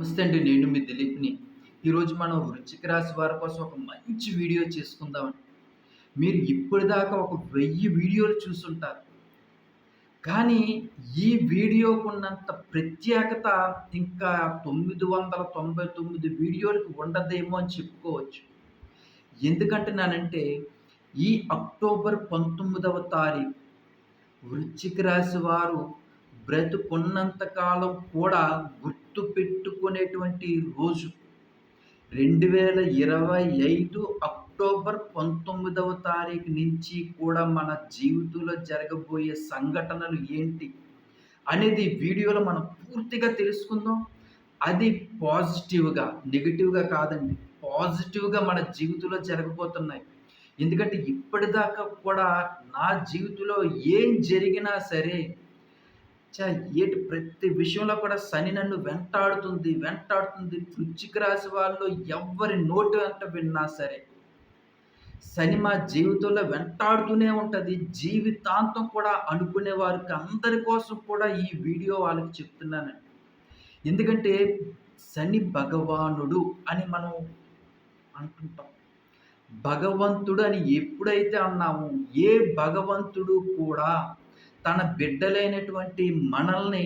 నమస్తే అండి నేను మీ దిలీప్ని. ఈరోజు మనం వృచ్చిక రాశి వారి కోసం ఒక మంచి వీడియో చేసుకుందామని. మీరు ఇప్పటిదాకా ఒక వెయ్యి వీడియోలు చూసుంటారు. కానీ ఈ వీడియోకు ఉన్నంత ప్రత్యేకత ఇంకా తొమ్మిది వందల తొంభై తొమ్మిది వీడియోలకు ఉండదేమో అని చెప్పుకోవచ్చు. ఎందుకంటున్నానంటే ఈ అక్టోబర్ పంతొమ్మిదవ తారీఖు వృచ్చిక రాశి వారు బ్రతుకున్నంత కాలం కూడా గుర్తు పెట్టుకునేటువంటి రోజు. రెండు వేల ఇరవై ఐదు అక్టోబర్ పంతొమ్మిదవ తారీఖు నుంచి కూడా మన జీవితంలో జరగబోయే సంఘటనలు ఏంటి అనేది వీడియోలో మనం పూర్తిగా తెలుసుకుందాం. అది పాజిటివ్గా నెగిటివ్గా కాదండి. పాజిటివ్గా మన జీవితంలో జరగబోతున్నాయి. ఎందుకంటే ఇప్పటిదాకా కూడా నా జీవితంలో ఏం జరిగినా సరే ఏటి ప్రతి విషయంలో కూడా శని నన్ను వెంటాడుతుంది వెంటాడుతుంది. వృచ్చిక రాశి వాళ్ళు ఎవరి నోటి వెంట విన్నా సరే శని మా జీవితంలో వెంటాడుతూనే ఉంటుంది. జీవితాంతం కూడా అనుకునే వారికి అందరి కోసం కూడా ఈ వీడియో వాళ్ళకి చెప్తున్నానండి. ఎందుకంటే శని భగవానుడు అని మనం అంటుంటాం భగవంతుడు అని ఎప్పుడైతే అన్నామో ఏ భగవంతుడు కూడా తన బిడ్డలైనటువంటి మనల్ని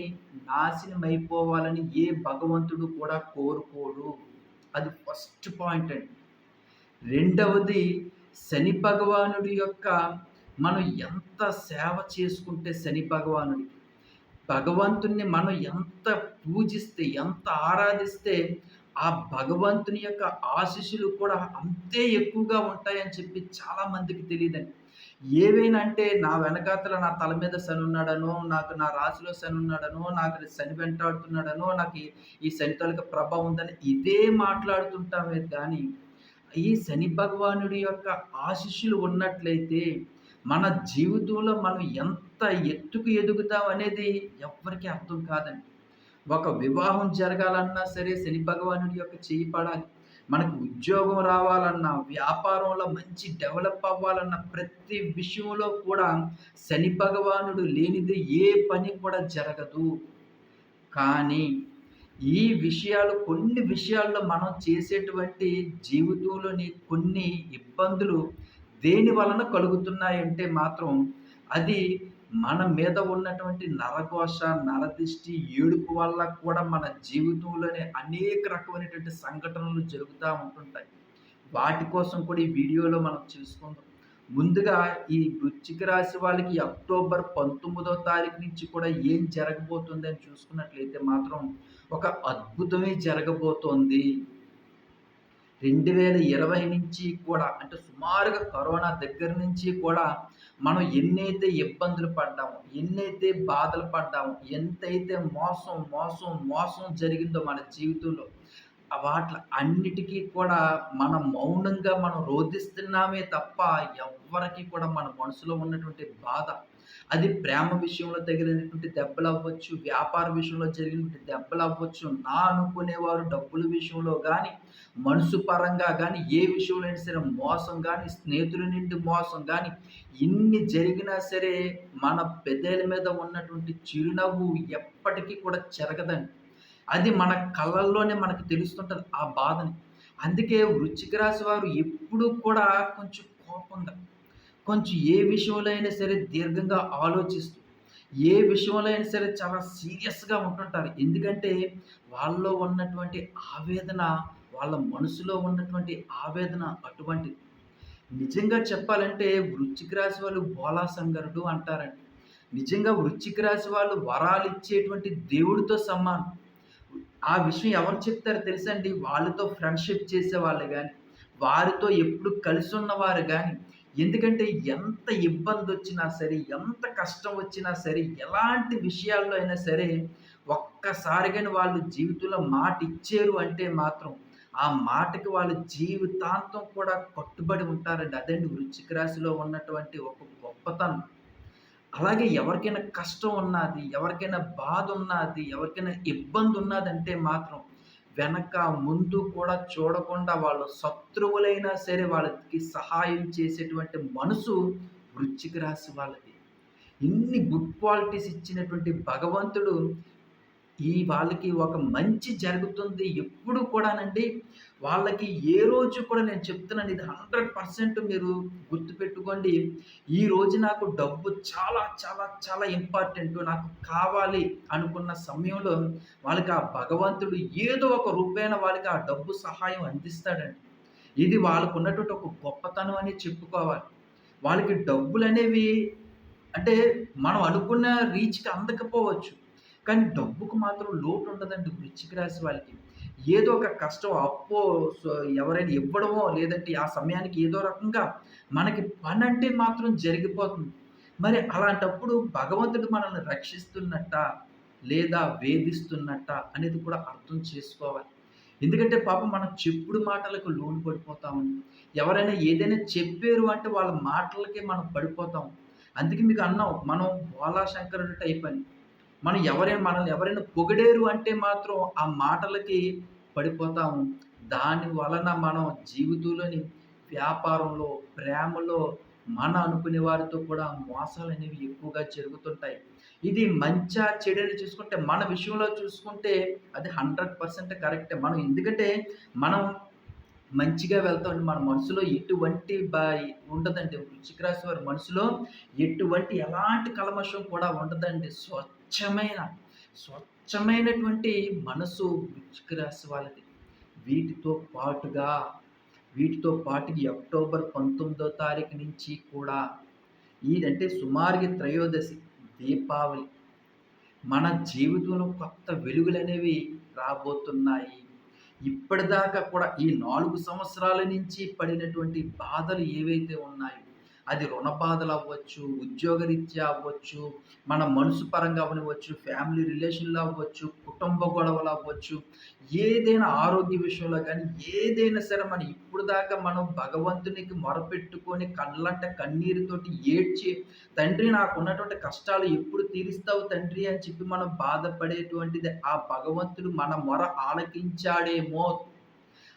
నాశనం అయిపోవాలని ఏ భగవంతుడు కూడా కోరుకోడు. అది ఫస్ట్ పాయింట్ అండి. రెండవది శని భగవానుడి యొక్క మనం ఎంత సేవ చేసుకుంటే శని భగవానుడికి భగవంతుణ్ణి మనం ఎంత పూజిస్తే ఎంత ఆరాధిస్తే ఆ భగవంతుని యొక్క ఆశీస్సులు కూడా అంతే ఎక్కువగా ఉంటాయని చెప్పి చాలా మందికి తెలియదండి. ఏవైనా అంటే నా వెనకాతల నా తల మీద శని ఉన్నాడనో నాకు నా రాశిలో శని ఉన్నాడనో నాకు శని వెంటాడుతున్నాడనో నాకు ఈ శని తొలక ప్రభావం ఉందని ఇదే మాట్లాడుతుంటామే కానీ ఈ శని భగవానుడి యొక్క ఆశిష్యులు ఉన్నట్లయితే మన జీవితంలో మనం ఎంత ఎత్తుకు ఎదుగుతాం అనేది ఎవ్వరికీ అర్థం కాదండి. ఒక వివాహం జరగాలన్నా సరే శని భగవానుడి యొక్క చేయి పడాలి. మనకు ఉద్యోగం రావాలన్నా వ్యాపారంలో మంచి డెవలప్ అవ్వాలన్న ప్రతి విషయంలో కూడా శని భగవానుడు లేనిది ఏ పని కూడా జరగదు. కానీ ఈ విషయాలు కొన్ని విషయాల్లో మనం చేసేటువంటి జీవితంలోని కొన్ని ఇబ్బందులు దేని వలన కలుగుతున్నాయంటే మాత్రం అది మన మీద ఉన్నటువంటి నరఘోష నరదిష్టి ఏడుపు వల్ల కూడా మన జీవితంలోనే అనేక రకమైనటువంటి సంఘటనలు జరుగుతూ ఉంటుంటాయి. వాటి కోసం కూడా ఈ వీడియోలో మనం చూసుకుందాం. ముందుగా ఈ వృచ్చిక రాశి వాళ్ళకి అక్టోబర్ పంతొమ్మిదో తారీఖు నుంచి కూడా ఏం జరగబోతుంది అని చూసుకున్నట్లయితే మాత్రం ఒక అద్భుతమే జరగబోతోంది. రెండు వేల ఇరవై నుంచి కూడా అంటే సుమారుగా కరోనా దగ్గర నుంచి కూడా మనం ఎన్నైతే ఇబ్బందులు పడ్డామో ఎన్నైతే బాధలు పడ్డాము ఎంతైతే మోసం మోసం మోసం జరిగిందో మన జీవితంలో వాటి అన్నిటికీ కూడా మనం మౌనంగా మనం రోధిస్తున్నామే తప్ప ఎవ్వరికి కూడా మన మనసులో ఉన్నటువంటి బాధ అది ప్రేమ విషయంలో తగిలినటువంటి దెబ్బలు అవ్వచ్చు వ్యాపార విషయంలో జరిగినటువంటి దెబ్బలు అవ్వచ్చు నా అనుకునేవారు డబ్బుల విషయంలో కానీ మనసు పరంగా కానీ ఏ విషయంలో అయినా సరే మోసం కానీ స్నేహితుల నుండి మోసం కానీ ఇన్ని జరిగినా సరే మన పెద్దల మీద ఉన్నటువంటి చిరునవ్వు ఎప్పటికీ కూడా చెరగదండి. అది మన కళ్ళల్లోనే మనకు తెలుస్తుంటుంది ఆ బాధని. అందుకే వృచ్చిక రాశి వారు ఎప్పుడూ కూడా కొంచెం కోపంగా కొంచెం ఏ విషయంలో అయినా సరే దీర్ఘంగా ఆలోచిస్తూ ఏ విషయంలో అయినా సరే చాలా సీరియస్గా ఉంటుంటారు. ఎందుకంటే వాళ్ళలో ఉన్నటువంటి ఆవేదన వాళ్ళ మనసులో ఉన్నటువంటి ఆవేదన అటువంటిది. నిజంగా చెప్పాలంటే వృచ్చిక రాశి వాళ్ళు బోలా సంగరుడు అంటారండి. నిజంగా వృచ్చిక రాశి వాళ్ళు వరాలు ఇచ్చేటువంటి దేవుడితో సమానం. ఆ విషయం ఎవరు చెప్తారో తెలుసండి వాళ్ళతో ఫ్రెండ్షిప్ చేసే వాళ్ళు కానీ వారితో ఎప్పుడు కలిసి ఉన్నవారు కానీ ఎందుకంటే ఎంత ఇబ్బంది వచ్చినా సరే ఎంత కష్టం వచ్చినా సరే ఎలాంటి విషయాల్లో అయినా సరే ఒక్కసారిగాని వాళ్ళు జీవితంలో మాట ఇచ్చారు అంటే మాత్రం ఆ మాటకి వాళ్ళు జీవితాంతం కూడా కట్టుబడి ఉంటారండి. అదండి వృచ్చిక రాశిలో ఉన్నటువంటి ఒక గొప్పతనం. అలాగే ఎవరికైనా కష్టం ఉన్నది ఎవరికైనా బాధ ఉన్నది ఎవరికైనా ఇబ్బంది ఉన్నదంటే మాత్రం వెనక ముందు కూడా చూడకుండా వాళ్ళు శత్రువులైనా సరే వాళ్ళకి సహాయం చేసేటువంటి మనసు వృచ్చిక రాశి వాళ్ళది. ఇన్ని గుడ్ క్వాలిటీస్ ఇచ్చినటువంటి భగవంతుడు ఈ వాళ్ళకి ఒక మంచి జరుగుతుంది ఎప్పుడు కూడానండి. వాళ్ళకి ఏ రోజు కూడా నేను చెప్తున్నాను ఇది హండ్రెడ్ పర్సెంట్ మీరు గుర్తుపెట్టుకోండి. ఈ రోజు నాకు డబ్బు చాలా చాలా చాలా ఇంపార్టెంట్ నాకు కావాలి అనుకున్న సమయంలో వాళ్ళకి ఆ భగవంతుడు ఏదో ఒక రూపేణ వాళ్ళకి ఆ డబ్బు సహాయం అందిస్తాడండి. ఇది వాళ్ళకు ఉన్నటువంటి ఒక గొప్పతనం అని చెప్పుకోవాలి. వాళ్ళకి డబ్బులు అనేవి అంటే మనం అనుకున్న రీచ్కి అందకపోవచ్చు. కానీ డబ్బుకు మాత్రం లోటు ఉండదండి వృశ్చిక రాశి వాళ్ళకి. ఏదో ఒక కష్టం అప్పో సో ఎవరైనా ఇవ్వడమో లేదంటే ఆ సమయానికి ఏదో రకంగా మనకి పని అంటే మాత్రం జరిగిపోతుంది. మరి అలాంటప్పుడు భగవంతుడు మనల్ని రక్షిస్తున్నట్ట లేదా వేధిస్తున్నట్ట అనేది కూడా అర్థం చేసుకోవాలి. ఎందుకంటే పాపం మనం చెప్పుడు మాటలకు లోన్ పడిపోతామని ఎవరైనా ఏదైనా చెప్పారు అంటే వాళ్ళ మాటలకే మనం పడిపోతాం. అందుకే మీకు అన్నాం మనం బోలాశంకరుడు టైప్ అని. మనం ఎవరైనా మనల్ని ఎవరైనా పొగిడేరు అంటే మాత్రం ఆ మాటలకి పడిపోతాము. దాని వలన మనం జీవితంలోని వ్యాపారంలో ప్రేమలో మన అనుకునే వారితో కూడా మోసాలు అనేవి ఎక్కువగా జరుగుతుంటాయి. ఇది మంచా చెడని చూసుకుంటే మన విషయంలో చూసుకుంటే అది హండ్రెడ్ పర్సెంట్ కరెక్టే. మనం ఎందుకంటే మనం మంచిగా వెళ్తాం మన మనసులో ఎటువంటి బా ఉండదండి. వృచ్చిక రాశి వారి మనసులో ఎటువంటి ఎలాంటి కల్మషం కూడా ఉండదండి. స్వచ్ఛమైన స్వచ్ఛమైనటువంటి మనసు వృశ్చిక రాశి వాళ్ళది. వీటితో పాటుగా వీటితో పాటు అక్టోబర్ పంతొమ్మిదో తారీఖు నుంచి కూడా ఇదంటే సుమారుగా త్రయోదశి దీపావళి. మన జీవితంలో కొత్త వెలుగులు అనేవి రాబోతున్నాయి. ఇప్పటిదాకా కూడా ఈ నాలుగు సంవత్సరాల నుంచి పడినటువంటి బాధలు ఏవైతే ఉన్నాయో అది రుణ బాధలు అవ్వచ్చు ఉద్యోగరీత్యా అవ్వచ్చు మన మనసు పరంగా అవ్వచ్చు ఫ్యామిలీ రిలేషన్లో అవ్వచ్చు కుటుంబ గొడవలు అవ్వచ్చు ఏదైనా ఆరోగ్య విషయంలో కానీ ఏదైనా సరే మనం ఇప్పుడు దాకా మనం భగవంతునికి మొరపెట్టుకొని కళ్ళంట కన్నీరుతోటి ఏడ్చి తండ్రి నాకు ఉన్నటువంటి కష్టాలు ఎప్పుడు తీరుస్తావు తండ్రి అని చెప్పి మనం బాధపడేటువంటిది ఆ భగవంతుడు మన మొర ఆలకించాడేమో.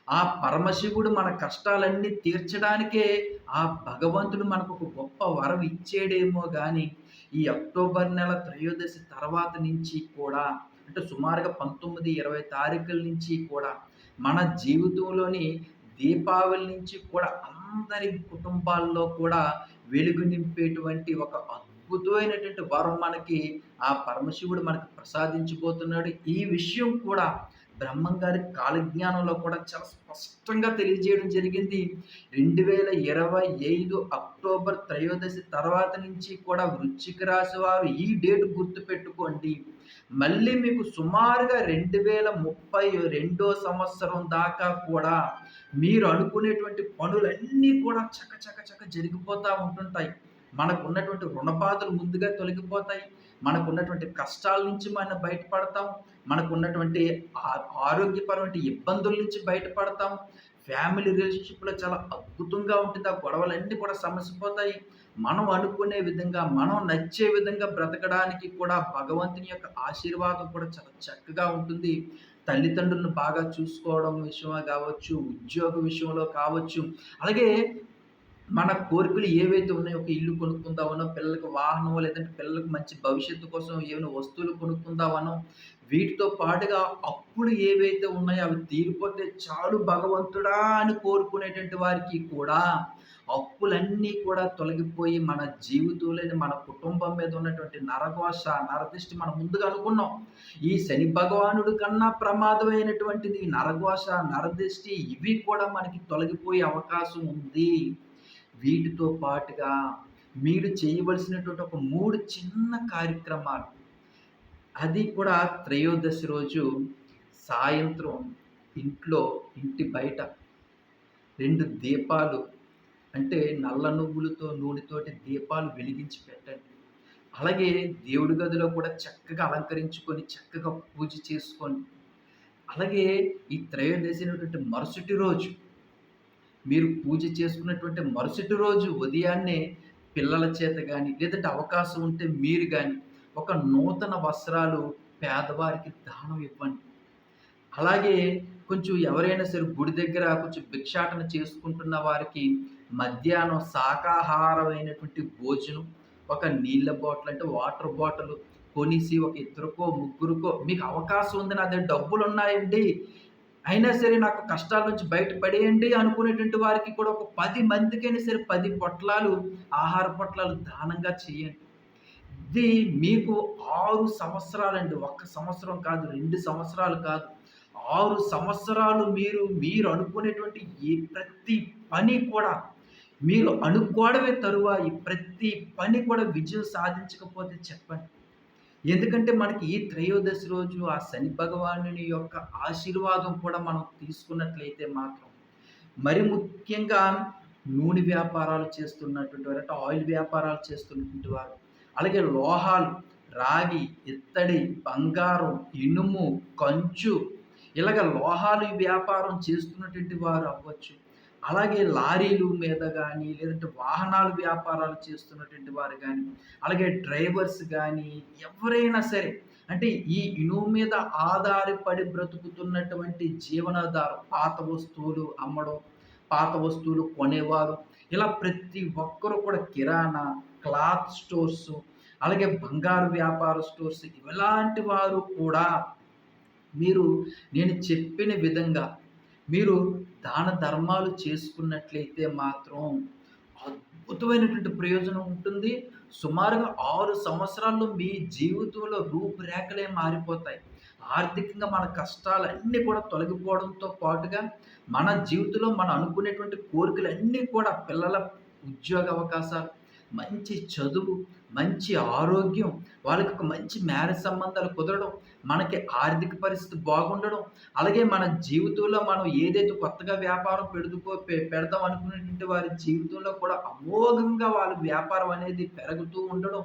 ఆ పరమశివుడు మన కష్టాలన్నీ తీర్చడానికే ఆ భగవంతుడు మనకు ఒక గొప్ప వరం ఇచ్చేడేమో కానీ ఈ అక్టోబర్ నెల త్రయోదశి తర్వాత నుంచి కూడా అంటే సుమారుగా పంతొమ్మిది ఇరవై తారీఖుల నుంచి కూడా మన జీవితంలోని దీపావళి నుంచి కూడా అందరి కుటుంబాల్లో కూడా వెలుగు నింపేటువంటి ఒక అద్భుతమైనటువంటి వరం మనకి ఆ పరమశివుడు మనకు ప్రసాదించబోతున్నాడు. ఈ విషయం కూడా బ్రహ్మం గారి కాలజ్ఞానంలో కూడా చాలా స్పష్టంగా తెలియజేయడం జరిగింది. రెండు వేల ఇరవై ఐదు అక్టోబర్ త్రయోదశి తర్వాత నుంచి కూడా వృశ్చిక రాశి వారు ఈ డేట్ గుర్తుపెట్టుకోండి. మళ్ళీ మీకు సుమారుగా రెండు వేల ముప్పై రెండో సంవత్సరం దాకా కూడా మీరు అనుకునేటువంటి పనులన్నీ కూడా చక చక చక జరిగిపోతూ ఉంటుంటాయి. మనకు ఉన్నటువంటి రుణబాధలు ముందుగా తొలగిపోతాయి. మనకు ఉన్నటువంటి కష్టాల నుంచి మనం బయటపడతాం. మనకు ఉన్నటువంటి ఆరోగ్యపరమైన ఇబ్బందుల నుంచి బయటపడతాం. ఫ్యామిలీ రిలేషన్షిప్లో చాలా అద్భుతంగా ఉంటుంది. ఆ గొడవలన్నీ కూడా సమసిపోతాయి. మనం అనుకునే విధంగా మనం నచ్చే విధంగా బ్రతకడానికి కూడా భగవంతుని యొక్క ఆశీర్వాదం కూడా చాలా చక్కగా ఉంటుంది. తల్లిదండ్రులను బాగా చూసుకోవడం విషయమే కావచ్చు ఉద్యోగ విషయంలో కావచ్చు. అలాగే మన కోరికలు ఏవైతే ఉన్నాయో ఒక ఇల్లు కొనుక్కుందామనో పిల్లలకు వాహనం లేదంటే పిల్లలకు మంచి భవిష్యత్తు కోసం ఏమైనా వస్తువులు కొనుక్కుందామనో వీటితో పాటుగా అప్పులు ఏవైతే ఉన్నాయో అవి తీరిపోతే చాలు భగవంతుడా అని కోరుకునేటువంటి వారికి కూడా అప్పులన్నీ కూడా తొలగిపోయి మన జీవితంలోని మన కుటుంబం మీద ఉన్నటువంటి నరఘోష నరదృష్టి మనం ముందుగా అనుకున్నాం. ఈ శని భగవానుడు కన్నా ప్రమాదమైనటువంటిది నరఘోష నరదృష్టి ఇవి కూడా మనకి తొలగిపోయే అవకాశం ఉంది. వీటితో పాటుగా మీరు చేయవలసినటువంటి ఒక మూడు చిన్న కార్యక్రమాలు. అది కూడా త్రయోదశి రోజు సాయంత్రం ఇంట్లో ఇంటి బయట రెండు దీపాలు అంటే నల్ల నువ్వులతో నూనెతోటి దీపాలు వెలిగించి పెట్టండి. అలాగే దేవుడి గదిలో కూడా చక్కగా అలంకరించుకొని చక్కగా పూజ చేసుకొని అలాగే ఈ త్రయోదశి అనేటువంటి మరుసటి రోజు మీరు పూజ చేసుకున్నటువంటి మరుసటి రోజు ఉదయాన్నే పిల్లల చేత కానీ లేదంటే అవకాశం ఉంటే మీరు కానీ ఒక నూతన వస్త్రాలు పేదవారికి దానం ఇవ్వండి. అలాగే కొంచెం ఎవరైనా సరే గుడి దగ్గర కొంచెం భిక్షాటన చేసుకుంటున్న వారికి మధ్యాహ్నం శాకాహారమైనటువంటి భోజనం ఒక నీళ్ళ బాటిల్ అంటే వాటర్ బాటిల్ కొనేసి ఒక ఇద్దరికో ముగ్గురికో మీకు అవకాశం ఉంది నా దగ్గర డబ్బులు ఉన్నాయండి. అయినా సరే నాకు కష్టాల నుంచి బయటపడేయండి అనుకునేటువంటి వారికి కూడా ఒక పది మందికైనా సరే పది పొట్లాలు ఆహార పొట్లాలు దానంగా చేయండి. ఇది మీకు ఆరు సంవత్సరాలండి. ఒక్క సంవత్సరం కాదు రెండు సంవత్సరాలు కాదు. ఆరు సంవత్సరాలు మీరు మీరు అనుకునేటువంటి ఈ ప్రతి పని కూడా మీరు అనుకోవడమే తరువాయి ప్రతి పని కూడా విజయం సాధించకపోతే చెప్పండి. ఎందుకంటే మనకి ఈ త్రయోదశి రోజు ఆ శని భగవానుని యొక్క ఆశీర్వాదం కూడా మనం తీసుకున్నట్లయితే మాత్రం మరి ముఖ్యంగా నూనె వ్యాపారాలు చేస్తున్నటువంటి వారు అంటే ఆయిల్ వ్యాపారాలు చేస్తున్నటువంటి వారు అలాగే లోహాలు రాగి ఇత్తడి బంగారం ఇనుము కంచు ఇలాగ లోహాలు వ్యాపారం చేస్తున్నటువంటి వారు అవ్వచ్చు. అలాగే లారీలు మీద కానీ లేదంటే వాహనాలు వ్యాపారాలు చేస్తున్నటువంటి వారు కానీ అలాగే డ్రైవర్స్ కానీ ఎవరైనా సరే అంటే ఈ ఇనుము మీద ఆధారపడి బ్రతుకుతున్నటువంటి జీవనాధారం పాత వస్తువులు అమ్మడం పాత వస్తువులు కొనేవారు ఇలా ప్రతి ఒక్కరు కూడా కిరాణా క్లాత్ స్టోర్స్ అలాగే బంగారు వ్యాపార స్టోర్స్ ఇలాంటి వారు కూడా మీరు నేను చెప్పిన విధంగా మీరు దాన ధర్మాలు చేసుకున్నట్లయితే మాత్రం అద్భుతమైనటువంటి ప్రయోజనం ఉంటుంది. సుమారుగా ఆరు సంవత్సరాల్లో మీ జీవితంలో రూపురేఖలే మారిపోతాయి. ఆర్థికంగా మన కష్టాలన్నీ కూడా తొలగిపోవడంతో పాటుగా మన జీవితంలో మనం అనుకునేటువంటి కోరికలు అన్నీ కూడా పిల్లల ఉద్యోగ అవకాశాలు మంచి చదువు మంచి ఆరోగ్యం వాళ్ళకి ఒక మంచి మ్యారేజ్ సంబంధాలు కుదరడం మనకి ఆర్థిక పరిస్థితి బాగుండడం అలాగే మన జీవితంలో మనం ఏదైతే కొత్తగా వ్యాపారం పెడుతుకో పెడదాం అనుకునేటువంటి వారి జీవితంలో కూడా అమోఘంగా వాళ్ళ వ్యాపారం అనేది పెరుగుతూ ఉండడం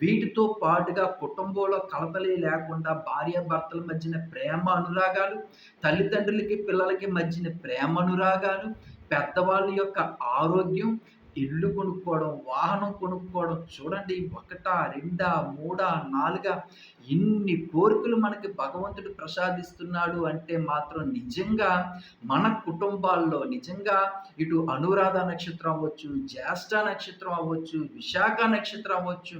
వీటితో పాటుగా కుటుంబంలో కలతలే లేకుండా భార్యాభర్తల మధ్యన ప్రేమ అనురాగాలు తల్లిదండ్రులకి పిల్లలకి మధ్యన ప్రేమ అనురాగాలు పెద్దవాళ్ళ యొక్క ఆరోగ్యం ఇల్లు కొనుక్కోవడం వాహనం కొనుక్కోవడం చూడండి ఒకటా రెండా మూడా నాలుగా ఇన్ని కోరికలు మనకి భగవంతుడు ప్రసాదిస్తున్నాడు అంటే మాత్రం నిజంగా మన కుటుంబాల్లో నిజంగా ఇటు అనురాధ నక్షత్రం అవ్వచ్చు జ్యేష్ఠ నక్షత్రం అవ్వచ్చు విశాఖ నక్షత్రం అవ్వచ్చు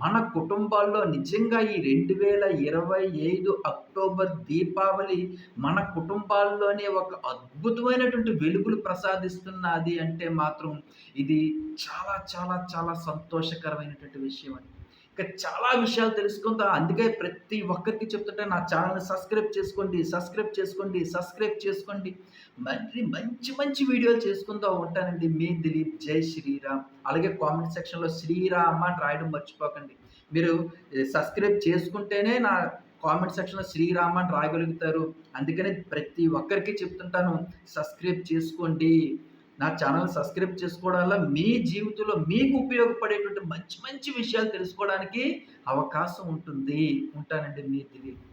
మన కుటుంబాల్లో నిజంగా ఈ రెండు వేల ఇరవై ఐదు అక్టోబర్ దీపావళి మన కుటుంబాల్లోనే ఒక అద్భుతమైనటువంటి వెలుగులు ప్రసాదిస్తున్నది అంటే మాత్రం ఇది ఇది చాలా చాలా చాలా సంతోషకరమైనటువంటి విషయం అండి ఇంకా చాలా విషయాలు తెలుసుకుంటా. అందుకే ప్రతి ఒక్కరికి చెప్తుంటే నా ఛానల్ని సబ్స్క్రైబ్ చేసుకోండి సబ్స్క్రైబ్ చేసుకోండి సబ్స్క్రైబ్ చేసుకోండి. మరి మంచి మంచి వీడియోలు చేసుకుంటూ ఉంటానండి. మీ దిలీప్ జై శ్రీరామ్. అలాగే కామెంట్ సెక్షన్లో శ్రీరామ్ అని రాయడం మర్చిపోకండి. మీరు సబ్స్క్రైబ్ చేసుకుంటేనే నా కామెంట్ సెక్షన్లో శ్రీరామ్ అని రాయగలుగుతారు. అందుకనే ప్రతి ఒక్కరికి చెప్తుంటాను సబ్స్క్రైబ్ చేసుకోండి. నా ఛానల్ సబ్స్క్రైబ్ చేసుకోవడం వల్ల మీ జీవితంలో మీకు ఉపయోగపడేటువంటి మంచి మంచి విషయాలు తెలుసుకోవడానికి అవకాశం ఉంటుంది. ఉంటానండి మీ దిలీప్.